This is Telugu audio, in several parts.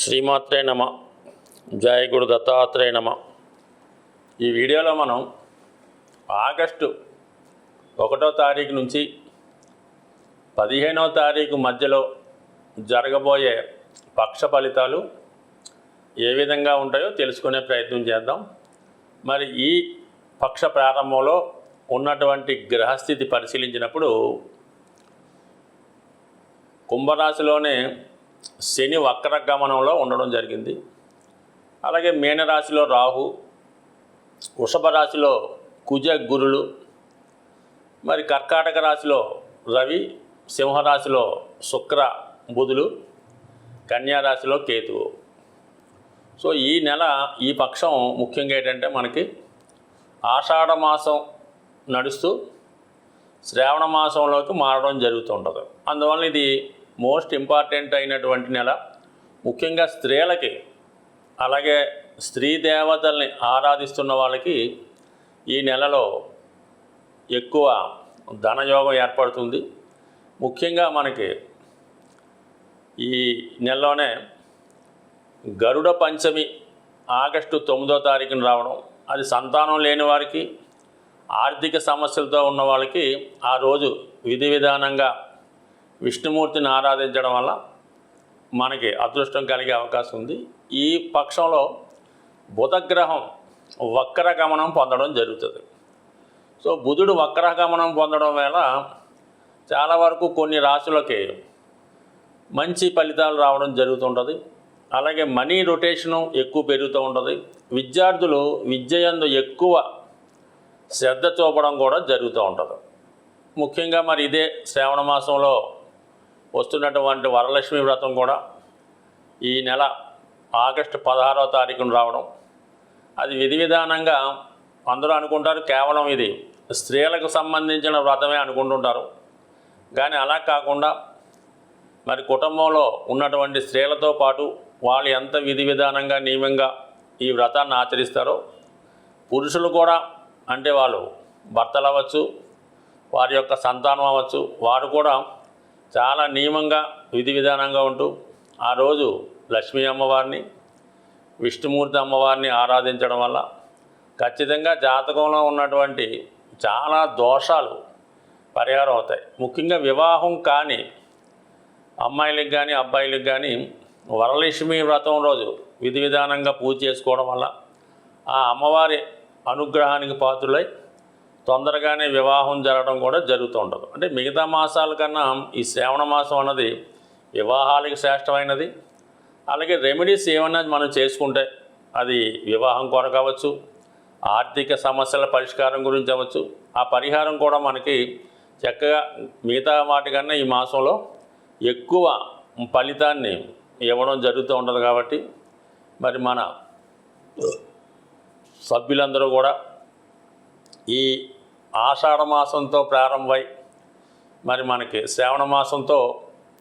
శ్రీమాత్రే నమ. జయ గురు దత్తాత్రేయ నమ. ఈ వీడియోలో మనం ఆగస్టు ఒకటో తారీఖు నుంచి పదిహేనవ తారీఖు మధ్యలో జరగబోయే పక్ష ఫలితాలు ఏ విధంగా ఉంటాయో తెలుసుకునే ప్రయత్నం చేద్దాం. మరి ఈ పక్ష ప్రారంభంలో ఉన్నటువంటి గ్రహస్థితి పరిశీలించినప్పుడు కుంభరాశిలోనే శని వక్ర గమనంలో ఉండడం జరిగింది. అలాగే మీనరాశిలో రాహు వృషభ రాశిలో కుజ గురులు మరి కర్కాటక రాశిలో రవి సింహరాశిలో శుక్ర బుధులు కన్యా రాశిలో కేతువు. సో ఈ నెల ఈ పక్షం ముఖ్యంగా ఏంటంటే మనకి ఆషాఢ మాసం నడుస్తూ శ్రావణ మాసంలోకి మారడం జరుగుతుంటుంది అందువల్ల ఇది మోస్ట్ ఇంపార్టెంట్ అయినటువంటి నెల ముఖ్యంగా స్త్రీలకి అలాగే స్త్రీ దేవతల్ని ఆరాధిస్తున్న వాళ్ళకి ఈ నెలలో ఎక్కువ ధనయోగం ఏర్పడుతుంది. ముఖ్యంగా మనకి ఈ నెలలోనే గరుడ పంచమి ఆగస్టు తొమ్మిదో తారీఖున రావడం అది సంతానం లేని వారికి ఆర్థిక సమస్యలతో ఉన్న వాళ్ళకి ఆ రోజు విధి విధానంగా విష్ణుమూర్తిని ఆరాధించడం వల్ల మనకి అదృష్టం కలిగే అవకాశం ఉంది. ఈ పక్షంలో బుధగ్రహం వక్రగమనం పొందడం జరుగుతుంది. సో బుధుడు వక్రగమనం పొందడం వల్ల చాలా వరకు కొన్ని రాశులకి మంచి ఫలితాలు రావడం జరుగుతుంటుంది. అలాగే మనీ రొటేషను ఎక్కువ పెరుగుతూ ఉంటుంది. విద్యార్థులు విద్యయందు ఎక్కువ శ్రద్ధ చూపడం కూడా జరుగుతూ ఉంటుంది. ముఖ్యంగా మరి ఇదే శ్రావణ మాసంలో వస్తున్నటువంటి వరలక్ష్మి వ్రతం కూడా ఈ నెల ఆగస్టు పదహారవ తారీఖున రావడం. అది విధి విధానంగా అందరూ అనుకుంటారు కేవలం ఇది స్త్రీలకు సంబంధించిన వ్రతమే అనుకుంటుంటారు. కానీ అలా కాకుండా మరి కుటుంబంలో ఉన్నటువంటి స్త్రీలతో పాటు వాళ్ళు ఎంత విధి విధానంగా నియమంగా ఈ వ్రతాన్ని ఆచరిస్తారో పురుషులు కూడా అంటే వాళ్ళు భర్తలు అవ్వచ్చు వారి యొక్క సంతానం అవ్వచ్చు వారు కూడా చాలా నియమంగా విధి విధానంగా ఉంటూ ఆ రోజు లక్ష్మీ అమ్మవారిని విష్ణుమూర్తి అమ్మవారిని ఆరాధించడం వల్ల ఖచ్చితంగా జాతకంలో ఉన్నటువంటి చాలా దోషాలు పరిహారం అవుతాయి. ముఖ్యంగా వివాహం కాని అమ్మాయిలకు కానీ అబ్బాయిలకు కానీ వరలక్ష్మి వ్రతం రోజు విధి విధానంగా పూజ చేసుకోవడం వల్ల ఆ అమ్మవారి అనుగ్రహానికి పాత్రులై తొందరగానే వివాహం జరగడం కూడా జరుగుతూ ఉంటుంది. అంటే మిగతా మాసాల కన్నా ఈ శ్రావణ మాసం అన్నది వివాహాలకి శ్రేష్టమైనది. అలాగే రెమెడీస్ ఏమన్నా మనం చేసుకుంటే అది వివాహం కొరకు అవ్వచ్చు ఆర్థిక సమస్యల పరిష్కారం గురించి అవ్వచ్చు. ఆ పరిహారం కూడా మనకి చక్కగా మిగతా వాటికన్నా ఈ మాసంలో ఎక్కువ ఫలితాన్ని ఇవ్వడం జరుగుతూ ఉంటుంది కాబట్టి మరి మన సభ్యులందరూ కూడా ఈ ఆషాఢ మాసంతో ప్రారంభమై మరి మనకి శ్రావణ మాసంతో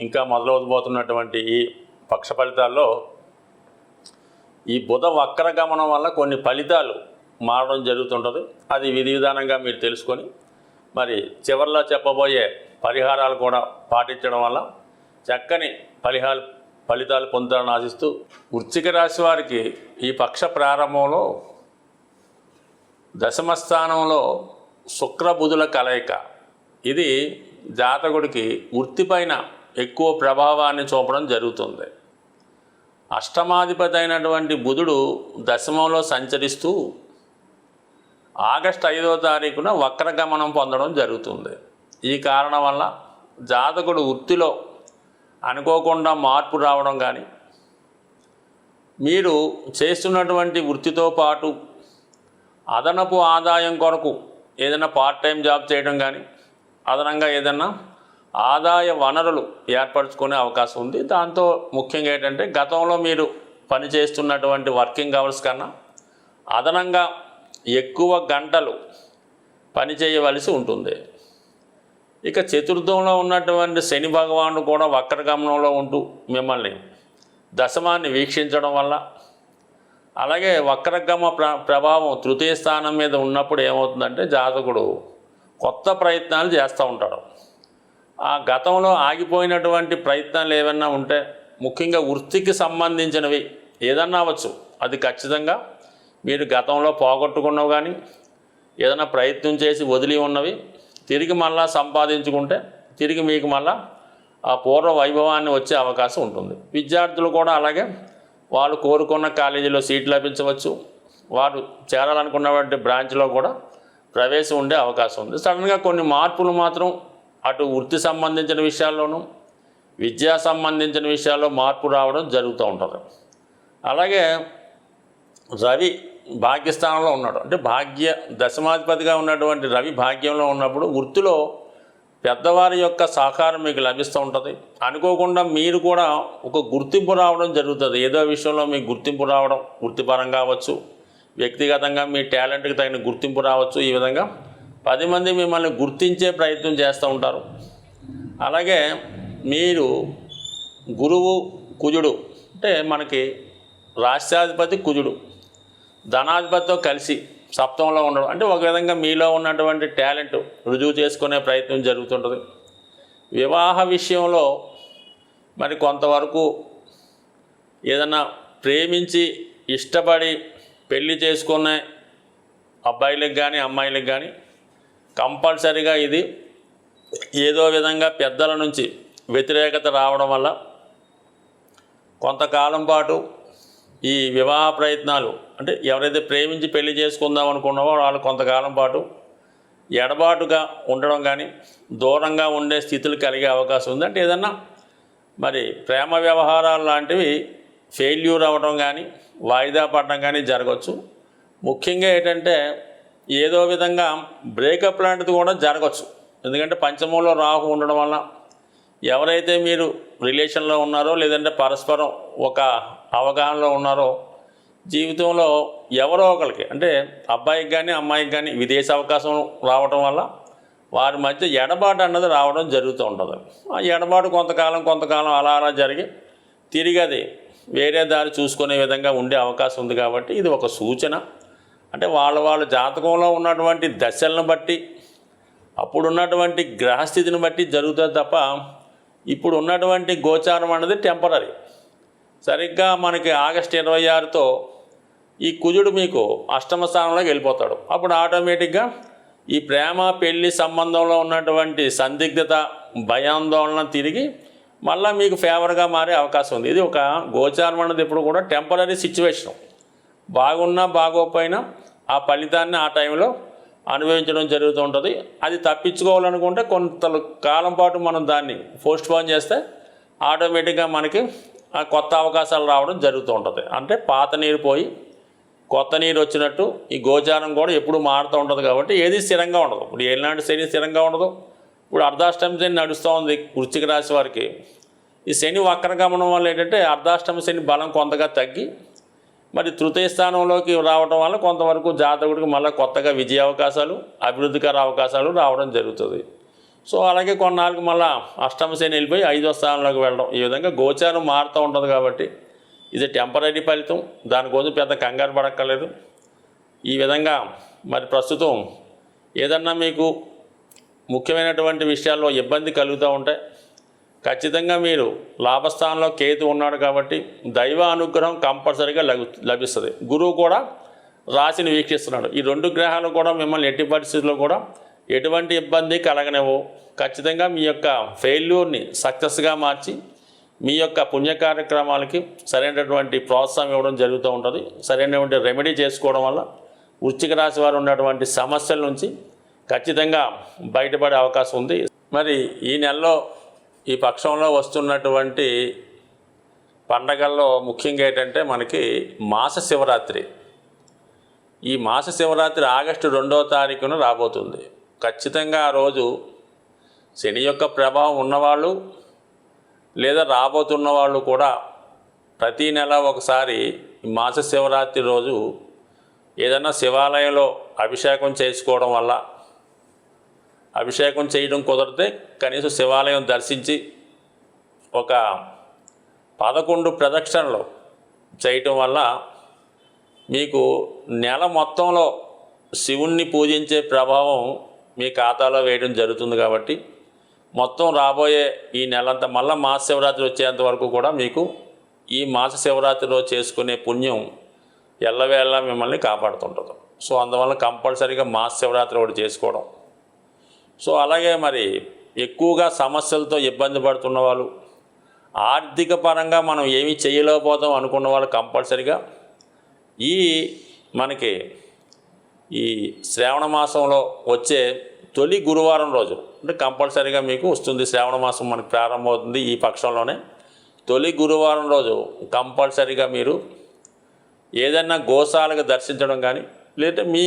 ఇంకా మొదలవబోతున్నటువంటి ఈ పక్ష ఫలితాల్లో ఈ బుధ వక్రగమనం వల్ల కొన్ని ఫలితాలు మారడం జరుగుతుంటుంది. అది విధి విధానంగా మీరు తెలుసుకొని మరి చివరిలో చెప్పబోయే పరిహారాలు కూడా పాటించడం వల్ల చక్కని ఫలిహాలు ఫలితాలు పొందాలని ఆశిస్తూ వృచ్చిక రాశి వారికి ఈ పక్ష ప్రారంభంలో దశమ స్థానంలో శుక్రబుధుల కలయిక. ఇది జాతకుడికి వృత్తిపైన ఎక్కువ ప్రభావాన్ని చూపడం జరుగుతుంది. అష్టమాధిపతి అయినటువంటి బుధుడు దశమంలో సంచరిస్తూ ఆగస్టు ఐదవ తారీఖున వక్రగమనం పొందడం జరుగుతుంది. ఈ కారణం వల్ల జాతకుడు వృత్తిలో అనుకోకుండా మార్పు రావడం కానీ మీరు చేస్తున్నటువంటి వృత్తితో పాటు అదనపు ఆదాయం కొరకు ఏదైనా పార్ట్ టైం జాబ్ చేయడం కానీ అదనంగా ఏదైనా ఆదాయ వనరులు ఏర్పరచుకునే అవకాశం ఉంది. దాంతో ముఖ్యంగా ఏంటంటే గతంలో మీరు పని చేస్తున్నటువంటి వర్కింగ్ అవర్స్ కన్నా అదనంగా ఎక్కువ గంటలు పని చేయవలసి ఉంటుంది. ఇక చతుర్థంలో ఉన్నటువంటి శని భగవానుడు కూడా వక్రగమనంలో ఉంటూ మిమ్మల్ని దశమాన్ని వీక్షించడం వల్ల అలాగే వక్రగమ ప్ర ప్రభావం తృతీయ స్థానం మీద ఉన్నప్పుడు ఏమవుతుందంటే జాతకుడు కొత్త ప్రయత్నాలు చేస్తూ ఉంటాడు. ఆ గతంలో ఆగిపోయినటువంటి ప్రయత్నాలు ఏమన్నా ఉంటే ముఖ్యంగా వృత్తికి సంబంధించినవి ఏదన్నా అవ్వచ్చు. అది ఖచ్చితంగా మీరు గతంలో పోగొట్టుకున్నవి కానీ ఏదైనా ప్రయత్నం చేసి వదిలి ఉన్నవి తిరిగి మళ్ళా సంపాదించుకుంటే తిరిగి మీకు మళ్ళా ఆ పూర్వ వైభవాన్ని వచ్చే అవకాశం ఉంటుంది. విద్యార్థులు కూడా అలాగే వాళ్ళు కోరుకున్న కాలేజీలో సీట్ లభించవచ్చు. వారు చేరాలనుకున్నటువంటి బ్రాంచ్లో కూడా ప్రవేశం ఉండే అవకాశం ఉంది. సడన్గా కొన్ని మార్పులు మాత్రం అటు వృత్తి సంబంధించిన విషయాల్లోనూ విద్యా సంబంధించిన విషయాల్లో మార్పు రావడం జరుగుతూ ఉంటుంది. అలాగే రవి భాగ్యస్థానంలో ఉన్నాడు. అంటే భాగ్య దశమాధిపతిగా ఉన్నటువంటి రవి భాగ్యంలో ఉన్నప్పుడు వృత్తిలో పెద్దవారి యొక్క సహకారం మీకు లభిస్తూ ఉంటుంది. అనుకోకుండా మీరు కూడా ఒక గుర్తింపు రావడం జరుగుతుంది. ఏదో విషయంలో మీకు గుర్తింపు రావడం వృత్తిపరంగా కావచ్చు వ్యక్తిగతంగా మీ టాలెంట్కి తగిన గుర్తింపు రావచ్చు ఈ విధంగా పది మంది మిమ్మల్ని గుర్తించే ప్రయత్నం చేస్తూ ఉంటారు. అలాగే మీరు గురువు కుజుడు అంటే మనకి రాష్ట్రాధిపతి కుజుడు ధనాధిపతితో కలిసి సప్తంలో ఉండడం. అంటే ఒక విధంగా మీలో ఉన్నటువంటి టాలెంట్ రుజువు చేసుకునే ప్రయత్నం జరుగుతుంటుంది. వివాహ విషయంలో మరి కొంతవరకు ఏదన్నా ప్రేమించి ఇష్టపడి పెళ్ళి చేసుకునే అబ్బాయిలకు కానీ అమ్మాయిలకు కానీ కంపల్సరిగా ఇది ఏదో విధంగా పెద్దల నుంచి వ్యతిరేకత రావడం వల్ల కొంతకాలం పాటు ఈ వివాహ ప్రయత్నాలు అంటే ఎవరైతే ప్రేమించి పెళ్ళి చేసుకుందాం అనుకున్నావో వాళ్ళు కొంతకాలం పాటు ఎడబాటుగా ఉండడం కానీ దూరంగా ఉండే స్థితులు కలిగే అవకాశం ఉంది. అంటే ఏదన్నా మరి ప్రేమ వ్యవహారాలు లాంటివి ఫెయిల్యూర్ అవ్వడం కానీ వాయిదా పడడం కానీ జరగవచ్చు ముఖ్యంగా ఏంటంటే ఏదో విధంగా బ్రేకప్ లాంటిది కూడా జరగవచ్చు ఎందుకంటే పంచమంలో రాహు ఉండడం వల్ల ఎవరైతే మీరు రిలేషన్లో ఉన్నారో లేదంటే పరస్పరం ఒక అవగాహనలో ఉన్నారో జీవితంలో ఎవరో ఒకరికి అంటే అబ్బాయికి కానీ అమ్మాయికి కానీ విదేశ అవకాశం రావడం వల్ల వారి మధ్య ఎడబాటు అన్నది రావడం జరుగుతూ ఉంటుంది. ఆ ఎడబాటు కొంతకాలం కొంతకాలం అలా అలా జరిగి తిరిగి అది వేరే దారి చూసుకునే విధంగా ఉండే అవకాశం ఉంది కాబట్టి ఇది ఒక సూచన. అంటే వాళ్ళ వాళ్ళ జాతకంలో ఉన్నటువంటి దశలను బట్టి అప్పుడు ఉన్నటువంటి గ్రహస్థితిని బట్టి జరుగుతుంది తప్ప ఇప్పుడు ఉన్నటువంటి గోచారం అన్నది టెంపరీ సరిగ్గా మనకి ఆగస్ట్ ఇరవై ఆరుతో ఈ కుజుడు మీకు అష్టమ స్థానంలోకి వెళ్ళిపోతాడు. అప్పుడు ఆటోమేటిక్గా ఈ ప్రేమ పెళ్ళి సంబంధంలో ఉన్నటువంటి సందిగ్ధత భయాందోళన తిరిగి మళ్ళీ మీకు ఫేవర్గా మారే అవకాశం ఉంది. ఇది ఒక గోచారం అన్నది ఇప్పుడు కూడా టెంపరీ సిచ్యువేషన్. బాగున్నా బాగోకపోయినా ఆ ఫలితాన్ని ఆ టైంలో అనుభవించడం జరుగుతూ ఉంటుంది. అది తప్పించుకోవాలనుకుంటే కొంత కాలం పాటు మనం దాన్ని పోస్ట్ పోన్ చేస్తే ఆటోమేటిక్గా మనకి ఆ కొత్త అవకాశాలు రావడం జరుగుతూ ఉంటుంది. అంటే పాత నీరు పోయి కొత్త నీరు వచ్చినట్టు ఈ గోచారం కూడా ఎప్పుడు మారుతూ ఉంటుంది కాబట్టి ఏది స్థిరంగా ఉండదు. ఇప్పుడు ఏనాటి శని స్థిరంగా ఉండదు. ఇప్పుడు అర్ధాష్టమి శని నడుస్తూ ఉంది వృశ్చిక రాశి వారికి. ఈ శని వక్రగమనం వల్ల ఏంటంటే అర్ధాష్టమి శని బలం కొంతగా తగ్గి మరి తృతీయ స్థానంలోకి రావడం వల్ల కొంతవరకు జాతకుడికి మళ్ళీ కొత్తగా విజయ అవకాశాలు అభివృద్ధికర అవకాశాలు రావడం జరుగుతుంది. సో అలాగే కొన్నాళ్ళకి మళ్ళీ అష్టమ శని వెళ్ళిపోయి ఐదో స్థానంలోకి వెళ్ళడం. ఈ విధంగా గోచారం మారుతూ ఉంటుంది కాబట్టి ఇది టెంపరీ ఫలితం. దానికోసం పెద్ద కంగారు పడక్కర్లేదు. ఈ విధంగా మరి ప్రస్తుతం ఏదన్నా మీకు ముఖ్యమైనటువంటి విషయాల్లో ఇబ్బంది కలుగుతూ ఉంటే ఖచ్చితంగా మీరు లాభస్థానంలో కేతు ఉన్నాడు కాబట్టి దైవ అనుగ్రహం కంపల్సరీగా లభి లభిస్తుంది. గురువు కూడా రాశిని వీక్షిస్తున్నాడు. ఈ రెండు గ్రహాలు కూడా మిమ్మల్ని ఎట్టి పరిస్థితుల్లో కూడా ఎటువంటి ఇబ్బంది కలగనివ్వు ఖచ్చితంగా మీ యొక్క ఫెయిల్యూర్ని సక్సెస్గా మార్చి మీ యొక్క పుణ్య కార్యక్రమాలకి సరైనటువంటి ప్రోత్సాహం ఇవ్వడం జరుగుతూ ఉంటుంది. సరైనటువంటి రెమెడీ చేసుకోవడం వల్ల వృశ్చిక రాశి వారు ఉన్నటువంటి సమస్యల నుంచి ఖచ్చితంగా బయటపడే అవకాశం ఉంది. మరి ఈ నెలలో ఈ పక్షంలో వస్తున్నటువంటి పండగల్లో ముఖ్యంగా ఏంటంటే మనకి మాస శివరాత్రి. ఈ మాస శివరాత్రి ఆగస్టు రెండవ తారీఖున రాబోతుంది. ఖచ్చితంగా ఆ రోజు శని యొక్క ప్రభావం ఉన్నవాళ్ళు లేదా రాబోతున్న వాళ్ళు కూడా ప్రతీ నెల ఒకసారి మాస శివరాత్రి రోజు ఏదైనా శివాలయంలో అభిషేకం చేసుకోవడం వల్ల అభిషేకం చేయడం కుదిరితే కనీసం శివాలయం దర్శించి ఒక పదకొండు ప్రదక్షిణలు చేయటం వల్ల మీకు నెల మొత్తంలో శివుణ్ణి పూజించే ప్రభావం మీ ఖాతాలో వేయడం జరుగుతుంది కాబట్టి మొత్తం రాబోయే ఈ నెలంతా మళ్ళీ మాస శివరాత్రి వచ్చేంత వరకు కూడా మీకు ఈ మాస శివరాత్రిలో చేసుకునే పుణ్యం ఎల్లవేళ మిమ్మల్ని కాపాడుతుంటుంది. సో అందువల్ల కంపల్సరీగా మాస శివరాత్రి ఒకటి చేసుకోవడం. సో అలాగే మరి ఎక్కువగా సమస్యలతో ఇబ్బంది పడుతున్న వాళ్ళు ఆర్థిక పరంగా మనం ఏమీ చేయలేకపోతాం అనుకున్న వాళ్ళు కంపల్సరిగా ఈ మనకి ఈ శ్రావణ మాసంలో వచ్చే తొలి గురువారం రోజు అంటే కంపల్సరీగా మీకు వస్తుంది శ్రావణ మాసం మనకు ప్రారంభమవుతుంది ఈ పక్షంలోనే. తొలి గురువారం రోజు కంపల్సరీగా మీరు ఏదైనా గోశాలకు దర్శించడం కానీ లేదా మీ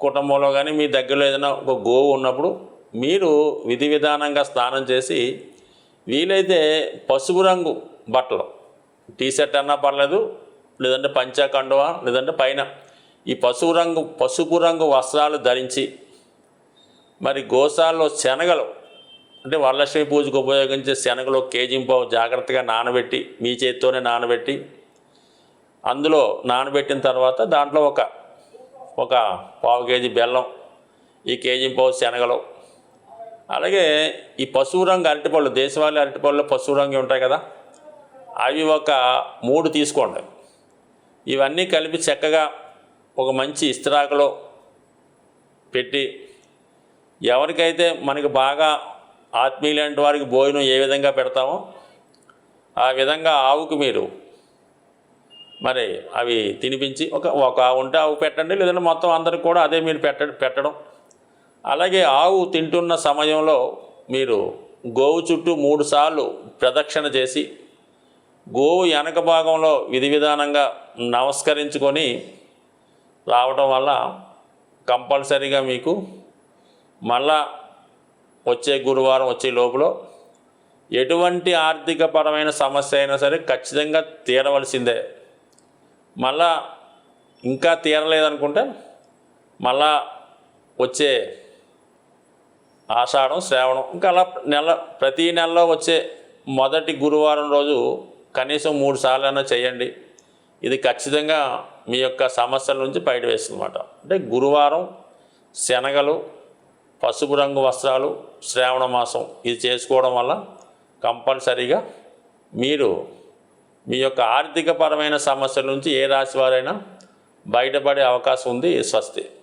కుటుంబంలో కానీ మీ దగ్గరలో ఏదైనా ఒక గోవు ఉన్నప్పుడు మీరు విధి విధానంగా స్నానం చేసి వీలైతే పసుపు రంగు బట్టలు టీ షర్ట్ అన్నా పర్లేదు లేదంటే పంచా కండువా లేదంటే పైన ఈ పసుపు రంగు పసుపు రంగు వస్త్రాలు ధరించి మరి గోశాలలో శనగలు అంటే వరలక్ష్మి పూజకు ఉపయోగించే శనగలు కేజింపావు పావు జాగ్రత్తగా నానబెట్టి మీ చేతితోనే నానబెట్టి అందులో నానబెట్టిన తర్వాత దాంట్లో ఒక ఒక పావు కేజీ బెల్లం ఈ కేజింపావు పావు శనగలు. అలాగే ఈ పశువు రంగు అరటిపళ్ళు దేశవాళీ అరటిపళ్ళు పశువు రంగు ఉంటాయి కదా అవి ఒక మూడు తీసుకోండి. ఇవన్నీ కలిపి చక్కగా ఒక మంచి ఇస్త్రాకులో పెట్టి ఎవరికైతే మనకి బాగా ఆత్మీయులాంటి వారికి భోజనం ఏ విధంగా పెడతామో ఆ విధంగా ఆవుకు మీరు మరి అవి తినిపించి ఒక ఒక ఆవు ఉంటే ఆవు పెట్టండి లేదంటే మొత్తం అందరికి కూడా అదే మీరు పెట్ట పెట్టడం. అలాగే ఆవు తింటున్న సమయంలో మీరు గోవు చుట్టూ మూడు సార్లు ప్రదక్షిణ చేసి గోవు వెనక భాగంలో విధి విధానంగా నమస్కరించుకొని రావడం వల్ల కంపల్సరీగా మీకు మళ్ళా వచ్చే గురువారం వచ్చే లోపల ఎటువంటి ఆర్థిక పరమైన సమస్య అయినా సరే ఖచ్చితంగా తీరవలసిందే. మళ్ళా ఇంకా తీరలేదనుకుంటే మళ్ళా వచ్చే ఆషాఢం శ్రావణం ఇంకా అలా నెల ప్రతి నెలలో వచ్చే మొదటి గురువారం రోజు కనీసం మూడు సార్లైనా చేయండి. ఇది ఖచ్చితంగా మీ యొక్క సమస్యల నుంచి బయట వేస్తుందన్నమాట. అంటే గురువారం శనగలు పసుపు రంగు వస్త్రాలు శ్రావణ మాసం. ఇది చేసుకోవడం వల్ల కంపల్సరీగా మీరు మీ యొక్క ఆర్థికపరమైన సమస్యల నుంచి ఏ రాశి వారైనా బయటపడే అవకాశం ఉంది స్వస్తి.